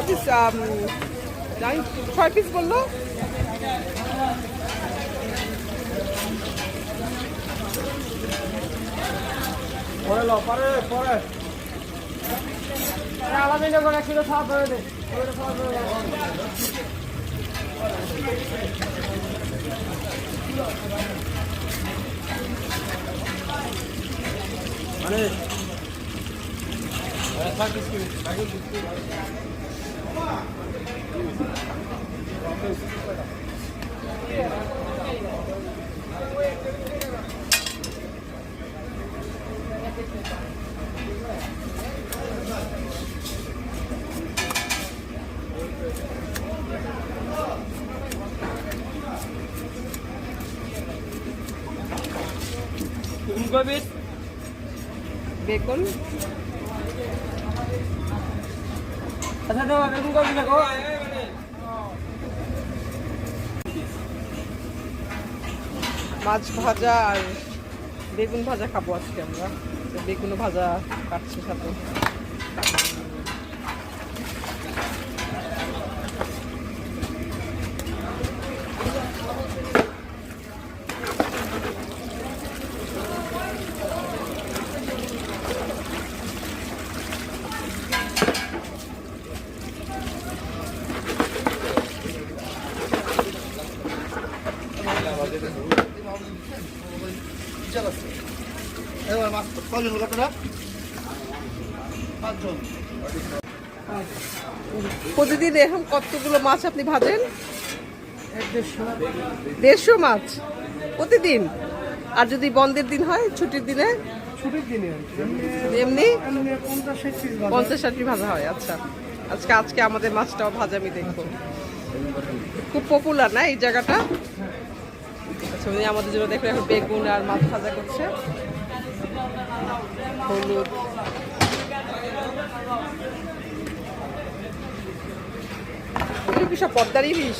Piece জানি ছয় piece বলল পরে লো পরে পরে আলাদা করে এক কিলো খাওয়া করে দে করে। মানে ফুলকপি বেগুন। আচ্ছা তো বেগুন কপি দেখো। মাছ ভাজা আর বেগুন ভাজা খাব আজকে আমরা। বেগুন ভাজা কাটছি সাথে। প্রতিদিন এরকম কতগুলো মাছ আপনি ভাজেন? দেড়শো মাছ। প্রতিদিন? আর যদি বন্ধের দিন হয় ছুটির দিনে? ছুটির দিনে এমনি পঞ্চাশ ভাজা। ষাটটি ভাজা হয় আচ্ছা। আজকে আজকে আমাদের মাছটাও ভাজা আমি দেখব। খুব পপুলার না এই জায়গাটা? আচ্ছা উনি আমাদের জন্য দেখো এখন বেগুন আর মাছ ভাজা করছে। হলুদ এগুলো কি সব পদ্মার ইলিশ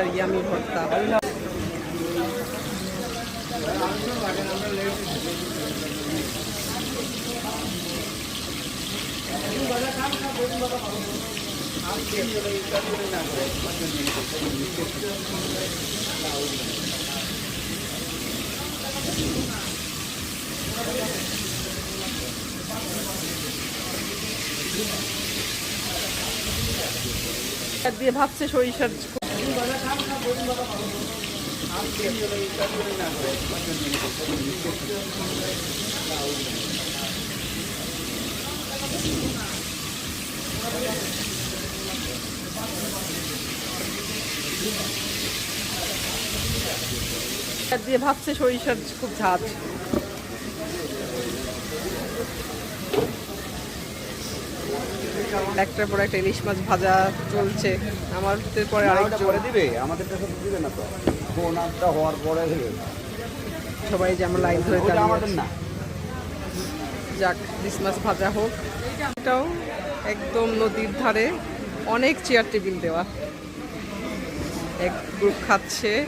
মজার ইয়ামি ভর্তা। দিয়ে ভাবছে সরিষার দিয়ে ভাবছে সরিষার খুব ঝাঁজ। একটার পর একটা ইলিশ মাছ ভাজা চলছে। আমার পরে পরে দিবে আমাদের সাথে দিবে না তো। ওনারটা হওয়ার পরে দিবে। সবাই যে আমরা লাইন ধরে দাঁড়িয়ে আমাদের। না। যাক ইলিশ মাছ ভাজা হোক। এটাও একদম নদীর ধারে অনেক চেয়ার টেবিল দেওয়া। এক গ্রুপ খাচ্ছে।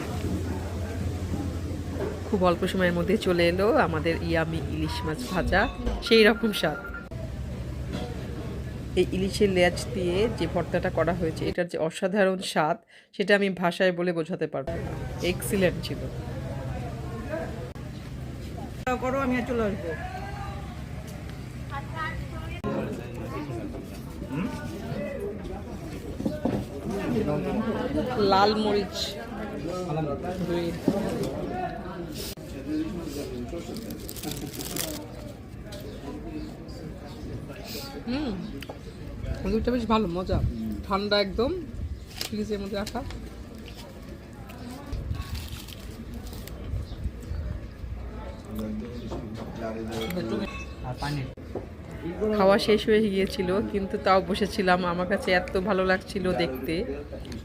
খুব অল্প সময়ের মধ্যে চলে এলো আমাদের ইয়ামি ইলিশ মাছ ভাজা। সেই রকম স্বাদ। এই ইলিশের লেজ দিয়ে যে ভর্তাটা করা হয়েছে এটার যে অসাধারণ স্বাদ সেটা আমি ভাষায় বলে বোঝাতে পারব না। এক্সিলেন্ট ছিল। করো আমি চলে আসব। লাল মরিচ। দুই হুম। দুধটা বেশ ভালো, মজা। ঠান্ডা একদম, ফ্রিজের মধ্যে রাখা। খাওয়া শেষ হয়ে গিয়েছিল, কিন্তু তাও বসেছিলাম। আমার কাছে এত ভালো লাগছিল দেখতে।